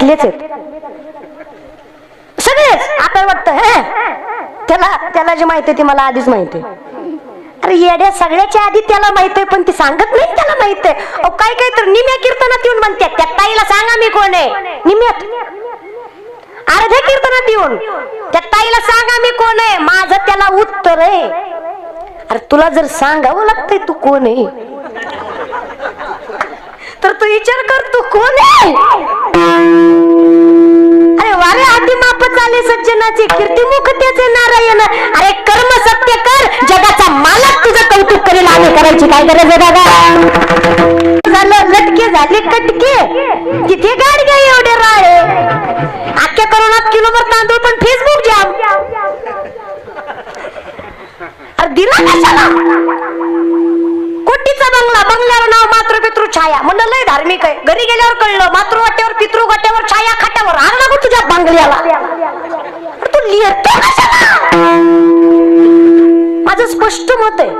त्यातलेच आहेत. सगळेच आपल्याला वाटतं हे? त्याला त्याला जे माहिती ती मला आधीच माहिती अरे येड्या सगळ्याच्या आधी त्याला माहीत आहे पण ती सांगत नाही त्याला माहीत आहे. अहो, काय काय तर निम्या कीर्तनात येऊन म्हणते त्या ताईला सांगा मी कोण आहे. निम्यात. अर्ध्या कीर्तनात येऊन त्या ताईला सांगा मी कोण आहे. माझं त्याला उत्तर आहे. अरे तुला जर सांगावं लागतंय तू कोण आहे? तर तू विचार कर तू कोण आहे? अरे वारे आधी माप चाले सज्जनाचे. कीर्तिमुख त्याचे नारायण. अरे कर्म सत्य कर जगाचा मालक तुझं कौतुक करेल. आम्ही करायची काय गरज आहे दादा झालं लटके झाले कटके. तिथे गाडगे एवढे राळे. अख्ख्या करोनात किलोभर तांदूळ पण फेसबुक जाम. अरे दिला कशाला? कोटीचा बंगला बंगल्यावर छाया. म्हणलं लय धार्मिक आहे. घरी गेल्यावर कळलं मातृवाट्यावर पितृ वाट्यावर छाया खाट्यावर. आग लागू तुझ्या बांगल्याला तू लिहितो माझं स्पष्ट मत आहे.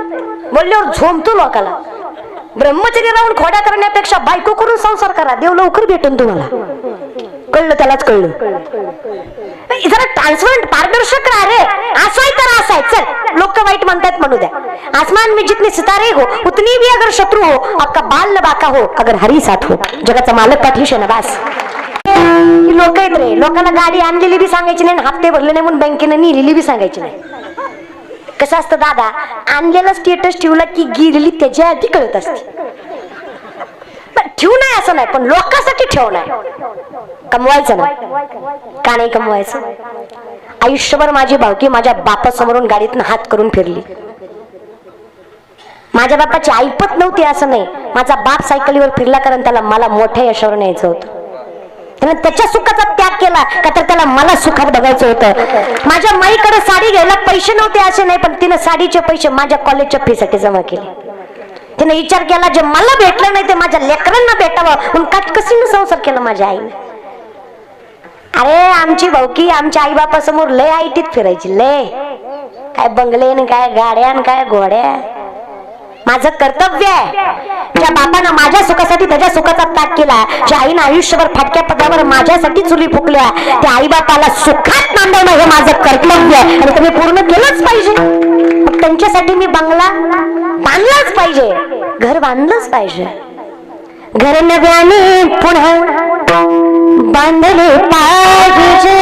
बोलल्यावर झोमतो लोकाला. ब्रह्मचर्य राहून खोड्या करण्यापेक्षा बायको करून संसार करा. देव लवकर भेटून तुम्हाला. कळलं त्यालाच कळलं. जरा ट्रान्सपरंट पारदर्शक राहा रे. असाय तर असाय चल लोक वाईट म्हणतात म्हणू द्या. आसमान में जितने सितारे हो उतनी भी अगर शत्रु हो आपका बाल न बाका हो अगर हरी साथ हो. जगाचा मालक पाठीश ना बास. लोक आहेत रे. लोकांना गाडी आणलेली बी सांगायची नाही हप्ते भरले नाही म्हणून बँकेने नेलेली बी सांगायची नाही. कसं असतं दादा? आणलेला स्टेटस ठेवला की गिरली त्याच्या आधी कळत असते. पण ठेवू नाही असं नाही पण लोकांसाठी ठेवणार. कमवायचं ना? का नाही कमवायचं? आयुष्यभर माझी भावकी माझ्या बापासमोरून गाडीतनं हात करून फिरली. माझ्या बापाची ऐपत नव्हती असं नाही. माझा बाप सायकलीवर फिरला कारण त्याला मला मोठ्या यशावर न्यायचं होतं. त्याने त्याच्या सुखाचा त्याग केला का तर त्याला मला सुखात बघायचं होतं. माझ्या माईकडे साडी घ्यायला पैसे नव्हते असे नाही पण तिने साडीचे पैसे माझ्या कॉलेजच्या फीसाठी जमा केले. तिने विचार केला जे मला भेटलं नाही ते माझ्या लेकरांना भेटावं. म्हणून काटकसीनं संसार केला माझ्या आईने. अरे आमची भाऊकी आमच्या आई बापा समोर लय आयटीत फिरायची लय. काय बंगले न काय गाड्या न काय घोड्या माझं कर्तव्य आहे. ज्या बापानं माझ्या सुखासाठी त्याच्या सुखाचा त्याग केला. ज्या आईनं आयुष्यभर फाटक्या पदावर माझ्यासाठी चुली फुकल्या त्या आई बापाला सुखात नांदवणं हे माझं कर्तव्य आहे. आणि तुम्ही पूर्ण केलंच पाहिजे. मग त्यांच्यासाठी मी बंगला बांधलाच पाहिजे. घर बांधलंच पाहिजे. घर नव्याने पुन्हा बांधले पाहिजे.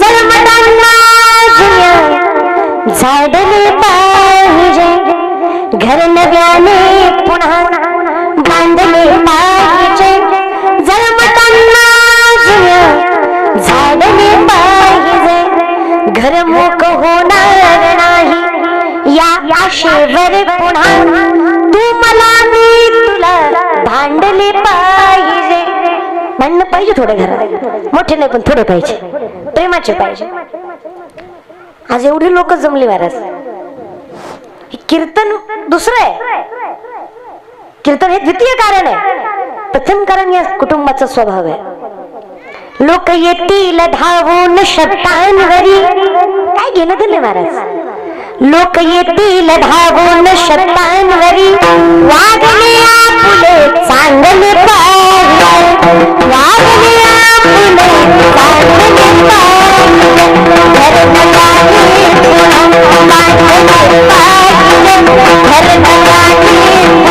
जन्मताना झाडले पाहिजे. घर नव्याने पुन्हा बांधले पाहिजे. जन्मताना झाडले पाहिजे. घर मोक होणार नाही. या आशेवर पुन्हा तू मला मी तुला भांडले पाहिजे. पाहिजे थोडे घरात. मोठे नाही पण थोडे पाहिजे. प्रेमाचे पाहिजे. आज एवढी लोक जमली महाराज. कीर्तन दुसरं आहे. कीर्तन हे द्वितीय कारण आहे. प्रथम कारण या कुटुंबाचा स्वभाव आहे. लोक येतील धावून शब्दांवरी काय घेणं दिले महाराज? लोक येतील धावून शतांवरी. वागले आपुले चांगले वागले आपुले चांगले पाहिजे धर्म पुन्हा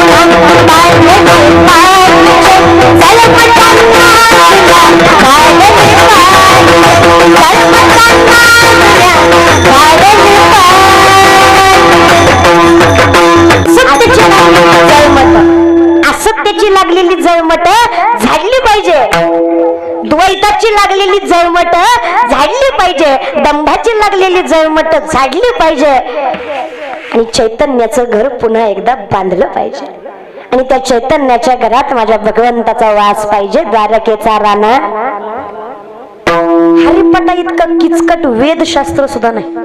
झाडली पाहिजे. आणि चैतन्याचं घर पुन्हा एकदा बांधलं पाहिजे. आणि त्या चैतन्याच्या घरात माझ्या भगवंताचा वास पाहिजे द्वारकेचा राणा. हरिपटा इतकं किचकट वेदशास्त्र सुद्धा नाही.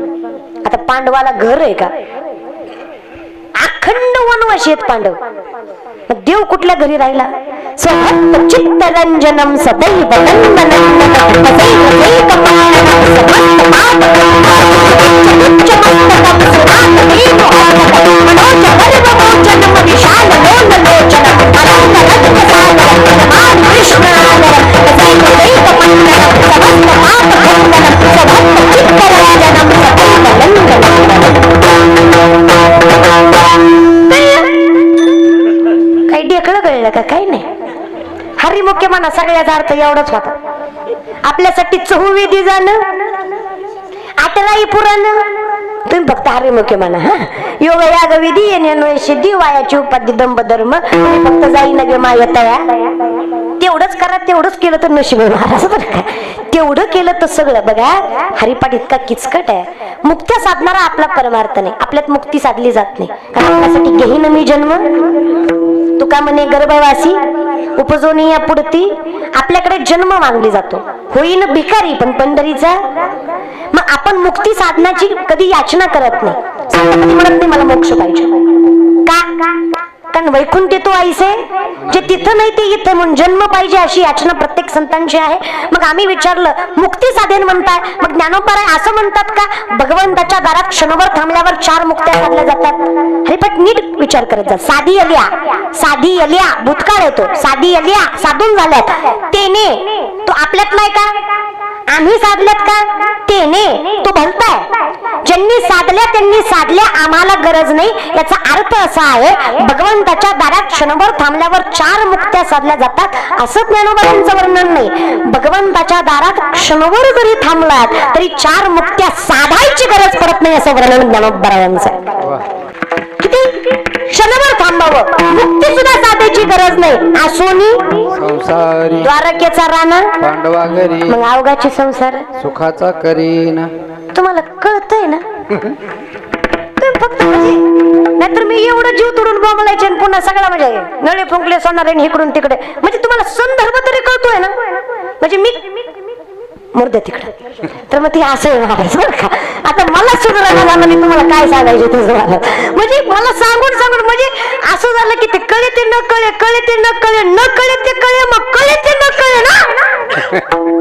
आता पांडवाला घर आहे का? अखंड वनवाशी आहेत पांडव. देव कुठल्या घरी राहिला? चित्तरंजनम सदैव सदैव याचा अर्थ एवढाच होता. आपल्यासाठी चहुवेदी जाणं आटराई पुराण. तुम्ही फक्त हरे मुख्य म्हणा हा? योग याग विधी येणे सिद्धी वायाची उपाधी दंभ धर्म. फक्त जाई नगे माया तया तेवढंच करा तेवढंच केलं तर नशीब महाराज बरं का? तेवढं केलं तर सगळं बघा. हरिपाठ इतका किचकट आहे. मुक्त्या साधणारा आपला परमार्थ नाही. आपल्यात मुक्ती साधली जात नाही. कारण आपल्यासाठी घेईन मी जन्म. तुका म्हणे गर्भवासी उपजोनी या पुढती आपल्याकडे जन्म मागली जातो. होईन भिकारी पण पंढरीचा. मग आपण मुक्ती साधनाची कधी याचना करत नाही. म्हणत नाही मला मोक्ष पाहिजे. का? कारण वैकुंठ तो आईसे जे तिथं नाही ते इथं म्हणून जन्म पाहिजे अशी याचना प्रत्येक संतांची आहे. मग आम्ही विचारलं मुक्ती साधेन म्हणताय. मग ज्ञानोपाराय असं म्हणतात का? भगवंताच्या दारात क्षणभर थांबल्यावर चार मुक्त्या साधल्या जातात. हरिपट नीट विचार करत जा. साधी अलिया साधी अलिया भूतकाळ येतो साधी अलिया साधून झाल्यात. तेने तो आपल्यात नाही का? आम्ही साधल्यात का? तेने तो भलताय ज्यांनी साधल्या त्यांनी साधल्या आम्हाला गरज नाही. याचा अर्थ असा आहे भगवंताच्या दारात क्षणभर थांबल्यावर चार मुक्त्या साधल्या जातात. असं ज्ञानोबांचं वर्णन नाही. भगवंताच्या दारात क्षणभर जरी थांबलात तरी चार मुक्त्या साधायची गरज पडत नाही असं वर्णन ज्ञानोबरायांचं आहे. मुक्ती सुद्धा गरज नाही. आसोनी संसारी द्वारकेचा राणा पांडवा घरी मग अवघाचे संसार. सुखाचा करीन. तुम्हाला कळतंय ना? तुम्ही फक्त म्हणजे नाहीतर मी एवढं जीव तोडून बोंबलायचे आणि पुन्हा सगळा म्हणजे नळे फुंकले सोनार इकडून तिकडे. म्हणजे तुम्हाला संदर्भ तरी कळतोय ना? म्हणजे मी मुर्द्या तिकडे. तर मग ते असं आहे महाराज बरं का? सुधारणा झालं मी तुम्हाला काय सांगायचे म्हणजे मला सांगून सांगून म्हणजे असं झालं की ते कळे ते न कळे कळे ते न कळे न कळे ते कळे मग कळे ते न कळे ना.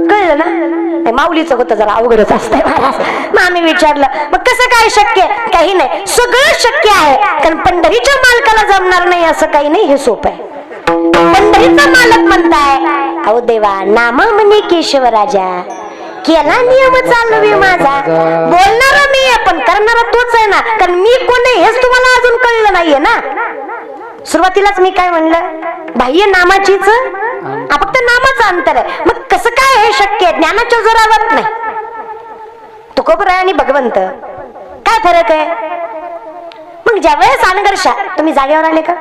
कळलं ना? माऊलीचं होतं जरा अवघडच असतंय महाराज मग आम्ही विचारलं मग कसं काय शक्य? काही नाही. सगळं शक्य आहे. कारण पंढरीच्या मालकाला जमणार नाही असं काही नाही हे सोपं आहे. पंढरीचा मालक म्हणताय अहो देवा नामा म्हणे केशव राजा. केला नियम चालवी माझा. बोलणारा मी पण करणारा तोच आहे ना. कारण मी कोण आहे हेच तुम्हाला अजून कळलं नाहीये ना. सुरुवातीलाच मी काय म्हणलं? बाह्य नामाचीच? फक्त नामाचं अंतर आहे. मग कसं काय हे शक्य आहे? ज्ञानाच्या जोरावर नाही. तुकोबर आणि भगवंत? काय फरक आहे? मग ज्या वेळेस अनगर्षा तुम्ही जागेवर आले का?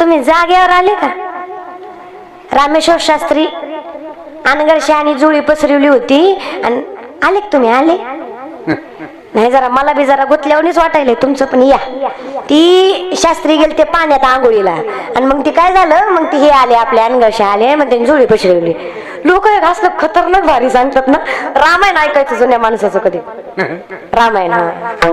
तुम्ही जागेवर आले का? रामेश्वर शास्त्री अनगर्षा आणि जुळी पसरवली होती. आणि आले तुम्ही? आले. नाही जरा मला बी जरा गुतल्यावरच वाटायले तुमचं पण या. ती शास्त्री गेली ते पाण्यात आंघोळीला. आणि मग ती काय झालं? मग ती हे आले आपले अनगर्षा आले मग त्यांनी जुळी पसरवली. लोक एक असलं खतरनाक भारी सांगतात ना. रामायण ऐकायचं जुन्या माणसाचं कधी? रामायण हा. हा.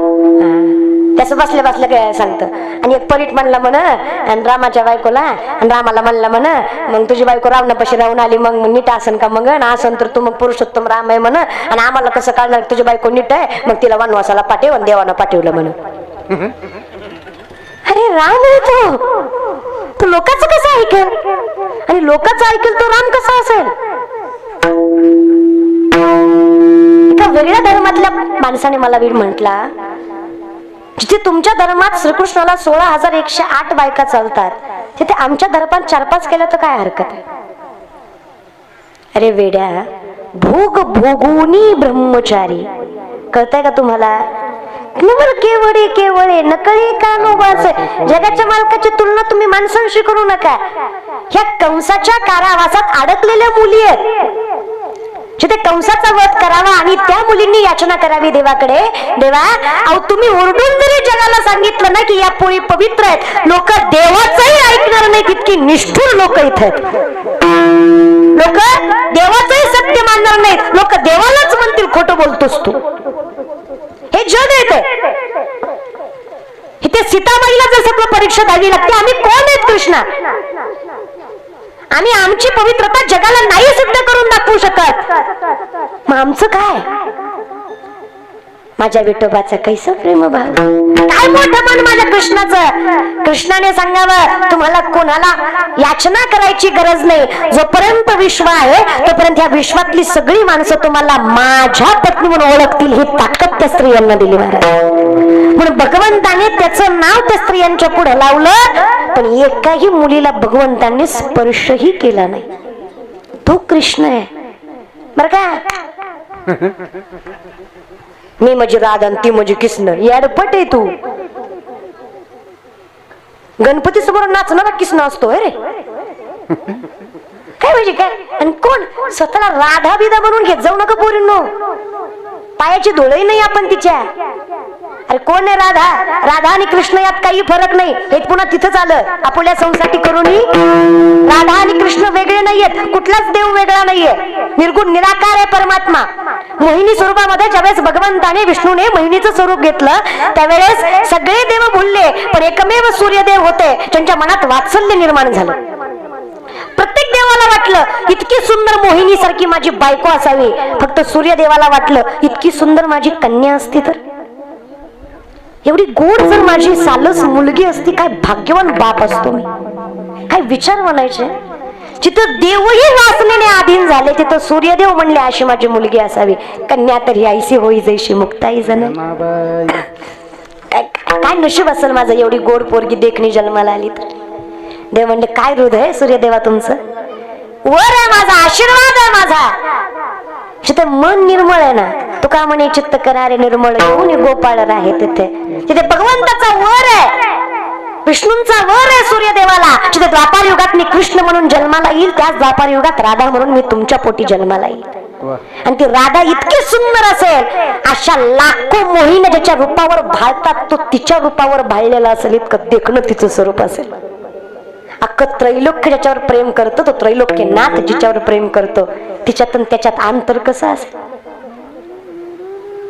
त्याचं बसल्या बसल्या काय सांगतं. आणि एक परीट म्हणला म्हण आणि रामाच्या बायकोला आणि रामाला म्हणला म्हण मग तुझी बायको रावणापाशी राहून आली मग नीट असन का मग? आणि असन तर तू मग पुरुषोत्तम राम आहे म्हण आणि आम्हाला कसं कळणार तुझी बायको नीट आहे? मग तिला वनवासाला पाठव आणि देवानं पाठवलं म्हण. अरे राम आहे तो. तो लोकांचं कसं ऐकेल? आणि लोकांचं ऐकेल तो राम कसा असेल? एका वेगळ्या धर्मातल्या माणसाने मला वीर म्हटला जिथे तुमच्या धर्मात श्रीकृष्णाला सोळा हजार एकशे आठ बायका चालतात तिथे आमच्या धर्मात चार पाच केल्या तर काय हरकत? आहे अरे वेड्या भोग भोगुनी ब्रह्मचारी. कळतंय का तुम्हाला? नवर केवळे केवळे नकळे का नोबाच जगाच्या मालकाची तुलना तुम्ही माणसांशी करू नका. ह्या कंसाच्या कारावासात अडकलेल्या मुली आहेत. जिथे कंसाचा वध करावा आणि त्या मुलींनी याचना करावी देवाकडे. देवा अहो तुम्ही ओरडून जरी जगाला सांगितलं ना की या पोळी पवित्र आहेत लोक देवाचंही ऐकणार नाही इतकी निष्ठुर लोक इथे लोक देवाचंही सत्य मानणार नाहीत लोक देवालाच म्हणतील खोटं बोलतोस तू. हे जग येते इथे सीताबाईला जर सगळं परीक्षा द्यावी लागते आम्ही कोण आहेत कृष्णा? आम्ही आमची पवित्रता जगाला नाहीच सिद्ध करून दाखवू शकत मग आमचं काय? माझ्या विठोबाचं कैस प्रेम भाव? काय मोठं पण माझ्या कृष्णाचं? कृष्णाने सांगावं तुम्हाला कोणाला याचना करायची गरज नाही. जोपर्यंत विश्व आहे तोपर्यंत ह्या विश्वातली सगळी माणसं तुम्हाला माझ्या पत्नी म्हणून ओळखतील ही ताकद त्या स्त्रियांना दिली महाराज. म्हणून भगवंताने त्याचं नाव त्या स्त्रियांच्या पुढे लावलं पण एकाही मुलीला भगवंतांनी स्पर्शही केला नाही. तो कृष्ण आहे. बर का? मी म्हणजे राधा आणि ती म्हणजे कृष्ण याडपट आहे तू. गणपती समोर नाचणारा कृष्ण असतो रे. काय म्हणजे काय? आणि कोण? स्वतःला राधा बिदा बनवून घेत जाऊ नका पोरींनो. पायाची धुळही नाही आपण तिच्या. अरे कोण आहे राधा? राधा आणि कृष्ण यात काही फरक नाही. हे पुन्हा तिथंच आलं. आपल्या संसाठी करूनही राधा आणि कृष्ण वेगळे नाहीयेत. कुठलाच देव वेगळा नाहीये. निर्गुण निराकार आहे परमात्मा. मोहिनी स्वरूपामध्ये ज्यावेळेस भगवंताने विष्णूने मोहिनीचं स्वरूप घेतलं त्यावेळेस सगळे देव भुलले पण एकमेव सूर्यदेव होते. त्यांच्या मनात वात्सल्य निर्माण झालं. प्रत्येक देवाला वाटलं इतकी सुंदर मोहिनी सारखी माझी बायको असावी. फक्त सूर्यदेवाला वाटलं इतकी सुंदर माझी कन्या असती तर? एवढी गोड जर माझी सालस मुलगी असती काय भाग्यवान बाप असतो मी. काय विचार म्हणायचे? जिथं देवही वासनेने अधीन झाले तिथं सूर्यदेव म्हणले अशी माझी मुलगी असावी. कन्या तरी आईसी होई जैशी मुक्ताई जण. काय नशीब असेल माझं एवढी गोड पोरगी देखणी जन्माला आली तर? देव म्हणले काय हृदय सूर्यदेवा तुमचं? वर आहे माझा आशीर्वाद आहे माझा. जिथं मन निर्मळ आहे ना तू का म्हणे चित्त करारे निर्मळ घेऊन गोपाळ आहे तिथे. तिथे भगवंताचा वर आहे. विष्णूंचा वर आहे सूर्यदेवाला. तिथे द्वापार युगात मी कृष्ण म्हणून जन्माला येईल त्याच द्वापार युगात राधा म्हणून मी तुमच्या पोटी जन्माला येईल. आणि ती राधा इतकी सुंदर असेल अशा लाखो मोहीने ज्याच्या रूपावर भाळतात तो तिच्या रूपावर भाळलेला असेल इतकं देखणं तिचं स्वरूप असेल. अख्खं त्रैलोक्य ज्याच्यावर प्रेम करतो तो त्रैलोक्य नाथ जिच्यावर प्रेम करतो तिच्यातून त्याच्यात अंतर कसं असेल?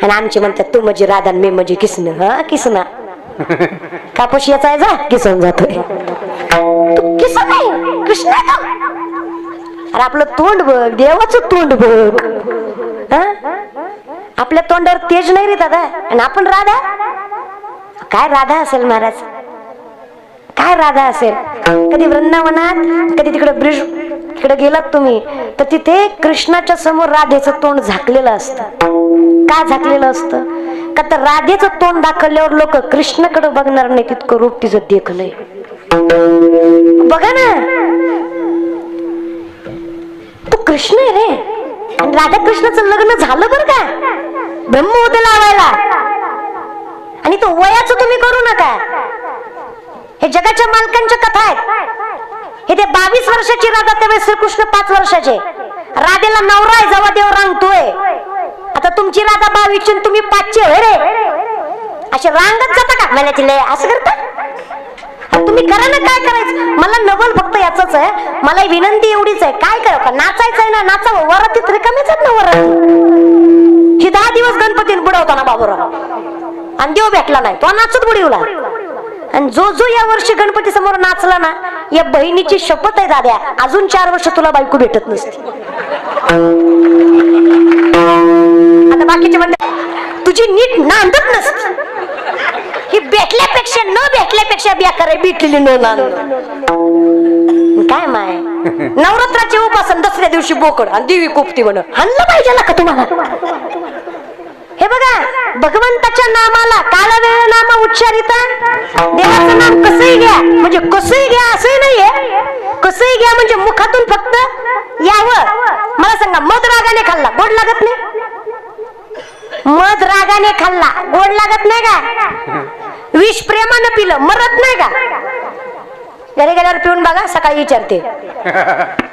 आणि आमची म्हणतात तू म्हणजे राधा आणि मी म्हणजे किसन. हा किसना. कापूस याचा आहे जा किसन जातोय. किसन नाही कृष्ण अरे आपलं तोंड बघ देवाचं तोंड बघ. आपल्या तोंडावर तेज नाही रे दादा. आणि आपण राधा? काय राधा असेल महाराज? काय राधा असेल? कधी वृंदावनात कधी तिकडे ब्रिज तिकडे गेलात तुम्ही तर तिथे कृष्णाच्या समोर राधेचं तोंड झाकलेलं असतं. का झाकलेलं असतं? का तर राधेचं तोंड दाखवल्यावर लोक कृष्णाकडे बघणार नाही तितकं रूप तिचं देखलंय. बघा ना. तो कृष्ण आहे रे. आणि राधा कृष्णाचं लग्न झालं बरं का? ब्रह्मोद लावायला. आणि तो वयाचं तुम्ही करू नका. हे जगाच्या मालकांच्या कथा आहेत. हे ते बावीस वर्षाची राधा त्यावेळेस श्रीकृष्ण पाच वर्षाचे. राधेला नवरा आहे जेव्हा देव रांगतोय. आता तुमची राधा बावीसची तुम्ही पाचशे होय रे. असे रांगत जाता का? मला तिला असं करता? तुम्ही करा ना काय करायचं? मला नवल फक्त याच आहे. मला विनंती एवढीच आहे. काय करा नाचायचं आहे ना नाचावं? वरातीत रिकामेच आहेत ना वरात? ही दहा दिवस गणपतीन बुडवता ना बाबूराव. आणि देव भेटला नाही. तो नाचत बुडवला. आणि जो जो या वर्षी गणपती समोर नाचला ना या बहिणीची शपथ आहे दाद्या. अजून चार वर्ष तुला बायको भेटत नसते. आता बाकीचे म्हणते तुझी नीट नांदत नसते. ही भेटल्यापेक्षा न भेटल्यापेक्षा बेकार आहे भेटलेली न नांद काय माय? नवरात्राचे उपासन दसऱ्या दिवशी बोकड आणि देवी कोपती म्हण हल्लं पाहिजे ना का तुम्हाला? हे बघा भगवंताच्या नामाला काळा वेळ नामा उच्चारिता देवाचं नाम कसंही घ्या म्हणजे कसंही घ्या असंही नाहीये. कसंही घ्या म्हणजे मुखातून फक्त यावं. मला सांगा मध रागाने खाल्ला गोड लागत नाही? मध रागाने खाल्ला. गोड लागत नाही का? विष प्रेमानं पिलं मरत नाही का? घरी गेल्यावर पिऊन बघा सकाळी विचारते.